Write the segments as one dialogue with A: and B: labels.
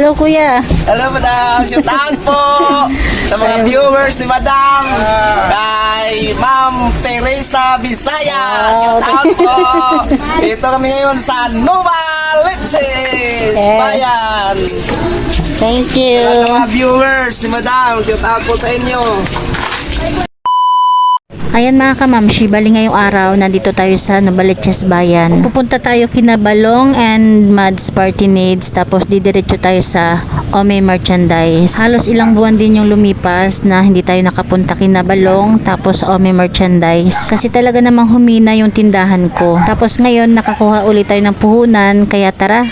A: Hello, kuya.
B: Hello, madam. Shout out po sa mga viewers ni madam. Kay Ma'am Teresa Bisaya. Shout out po. Dito kami ngayon sa Nova Letses.
A: Yes.
B: Bayan.
A: Thank
B: Sa
A: you.
B: mga viewers ni madam. Shout out po sa inyo.
A: Ayan mga kamamshi, bali ngayong araw, nandito tayo sa Novaliches Bayan. Pupunta tayo kina Balong and Mads Party Needs, tapos didiretso tayo sa Ome Merchandise. Halos ilang buwan din yung lumipas na hindi tayo nakapunta kina Balong, tapos Ome Merchandise. Kasi talaga namang humina yung tindahan ko. Tapos ngayon, nakakuha ulit tayo ng puhunan, kaya tara,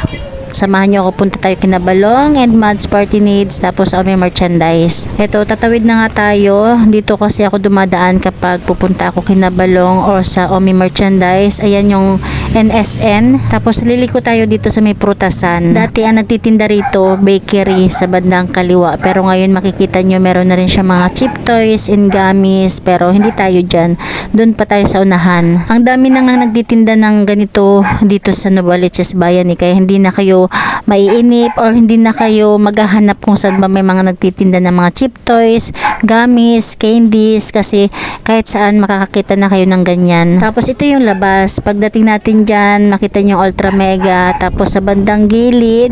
A: Samahan niyo ako punta tayo kina Balong and Mads Party Needs tapos Ome Merchandise. Ito, tatawid na nga tayo. Dito kasi ako dumadaan kapag pupunta ako kina Balong or sa Ome Merchandise. Ayan yung NSN. Tapos liliko tayo dito sa may prutasan. Dati ang nagtitinda rito, bakery sa bandang kaliwa. Pero ngayon makikita nyo meron na rin siya mga cheap toys and gummies. Pero hindi tayo dyan. Doon pa tayo sa unahan. Ang dami na nga nagtitinda ng ganito dito sa Novaliches Bayan. Eh. Kaya hindi na kayo maiinip or hindi na kayo maghahanap kung saan ba may mga nagtitinda ng mga cheap toys, gummies, candies. Kasi kahit saan makakakita na kayo ng ganyan. Tapos ito yung labas. Pagdating natin dyan, makita nyo Ultra Mega. Tapos sa bandang gilid,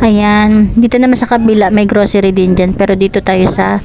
A: ayan. Dito naman sa kabila, may grocery din dyan. Pero dito tayo sa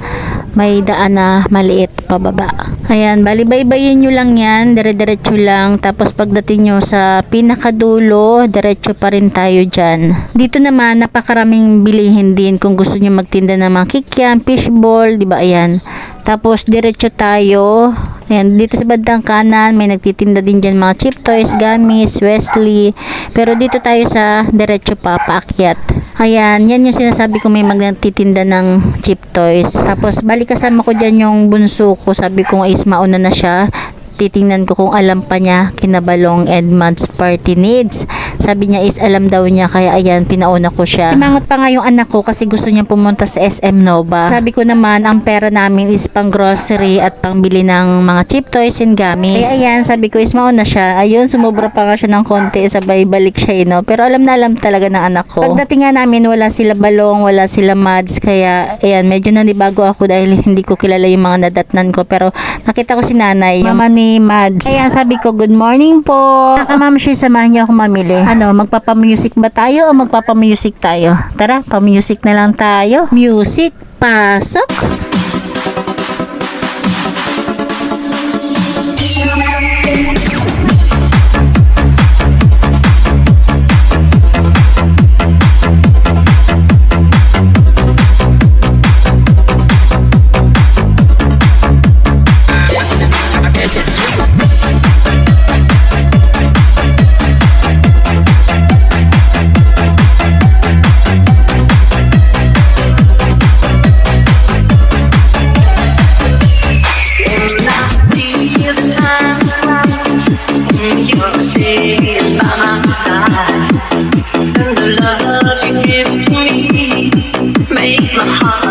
A: may daan na maliit pababa. Ayan, bali-baybayin nyo lang yan, dire-diretso lang. Tapos pagdating nyo sa pinakadulo, diretso pa rin tayo dyan. Dito naman, napakaraming bilihin din kung gusto nyo magtinda ng mga kikiam, fishball, di ba? Ayan. Tapos diretso tayo. Ayan, dito sa bandang kanan, may nagtitinda din dyan mga chip toys, gummies, Wesley. Pero dito tayo sa diretso pa, paakyat. Ayan, yan yung sinasabi ko may magtitinda ng chip toys. Tapos balik kasama ko dyan yung bunso ko. Sabi ko is mauna na siya titingnan ko kung alam pa niya kinabalong Edmund's party needs. Sabi niya is alam daw niya kaya ayan pinauna ko siya. Imangot pa nga yung anak ko kasi gusto niya pumunta sa SM Nova. Sabi ko naman ang pera namin is pang grocery at pangbili ng mga cheap toys and gummies. Kaya ayan sabi ko is mauna siya. Ayun sumobra pa nga siya ng konti sabay balik siya eh, no? Pero alam na alam talaga ng anak ko. Pagdating nga namin wala sila balong, wala sila mads kaya ayan medyo nanibago ako dahil hindi ko kilala yung mga nadatnan ko pero nakita ko si nanay mama ni Mads. Kaya sabi ko, good morning po. Nakamamshi, samahan niyo ako mamili. Ano, magpapamusic ba tayo o magpapamusic tayo? Tara, pamusic na lang tayo. Music, pasok.
C: And the love you give to me makes my heart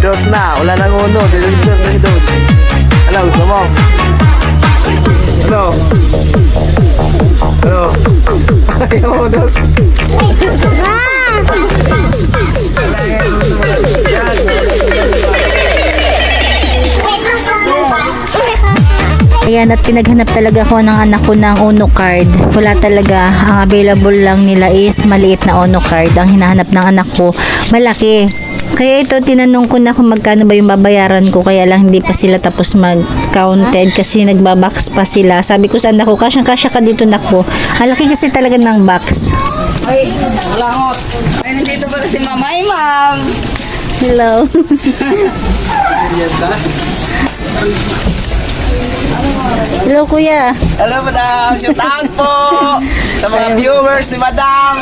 B: dos na. Wala nang uno. Dos, dos, dos, dos. Ano, gusto mo? Ano? Ano? Ayaw mo, dos.
A: Ayan, at pinaghanap talaga ko ng anak ko ng Uno card. Wala talaga. Ang available lang nila is maliit na Uno card. Ang hinahanap ng anak ko, malaki. Kaya ito, tinanong ko na kung magkano ba yung babayaran ko. Kaya lang hindi pa sila tapos mag-counted kasi nagbabox pa sila. Sabi ko sa anak ko, kasyang-kasya ka dito na ko. Ang laki kasi talaga ng box.
D: Ay, langot. Ay, nandito pala si Mama. Ay, Ma'am.
A: Hello. Hello, kuya.
B: Hello, madam. Shout out po sa mga viewers ni madam.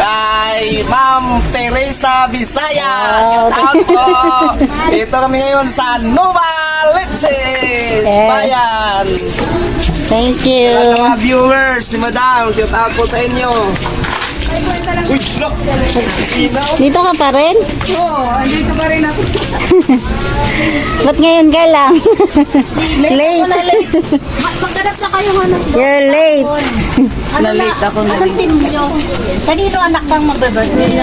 B: Kay Ma'am Teresa Bisaya. Shout out po. Ito kami ngayon sa Nova.
A: Yes.
B: Bayan.
A: Thank
B: Sa
A: you.
B: mga viewers ni madam. Shout out po sa inyo. Uy.
A: Dito ka pa rin?
D: Oo, andito pa rin ako.
A: Ba't ngayon ka lang? late.
E: maghanap na kayo hanap doon.
A: You're late.
D: Nalate ako na
E: Anong team nyo? Kanino anak kang magbebirthday?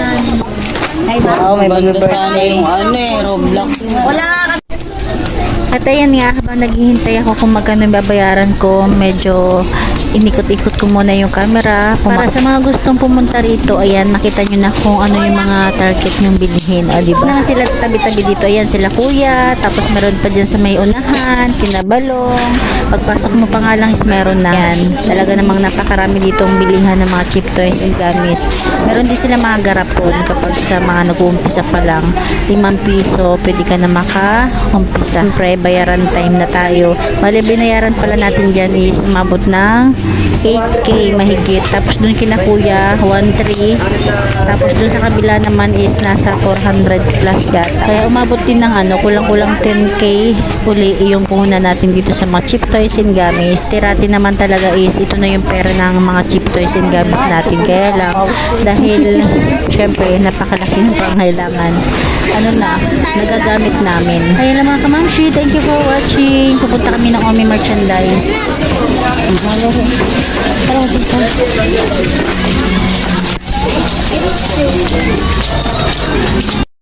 E: Ay, ba?
A: Oo, may
D: sana yung ano eh, Roblox.
E: Wala nga
A: At ayan nga, habang naghihintay ako kung magkano yung babayaran ko, medyo inikot-ikot ko muna yung camera. Para sa mga gustong pumunta rito, ayan, makita nyo na kung ano yung mga target nyong bilhin. O, diba? Na sila tabi-tabi dito. Ayan, sila kuya. Tapos meron pa dyan sa may unahan, kinabalong. Pagpasok mo pa nga lang is meron na. Yan. Talaga namang napakarami ditong bilihan ng mga cheap toys and gamis. Meron din sila mga garapon kapag sa mga nag-uumpisa pa lang. 5 piso, pwede ka na maka-umpisa. Siyempre, bayaran time na tayo. Bali, binayaran pala natin dyan is umabot ng 8K mahigit. Tapos dun kina kuya, 1.3. Tapos dun sa kabila naman is nasa 400 plus yata. Kaya umabot din ng ano, kulang-kulang 10K uli yung puhunan natin dito sa mga cheap toys and gamis. Sirati naman talaga is ito na yung pera ng mga cheap toys and gamis natin. Kaya lang, dahil syempre napakalaki ng pangailangan, ano na, nagagamit namin. Ayun lang mga kamamshi, thank you for watching. Pupunta kami ng Omi Merchandise. Grabe ka. Thank you.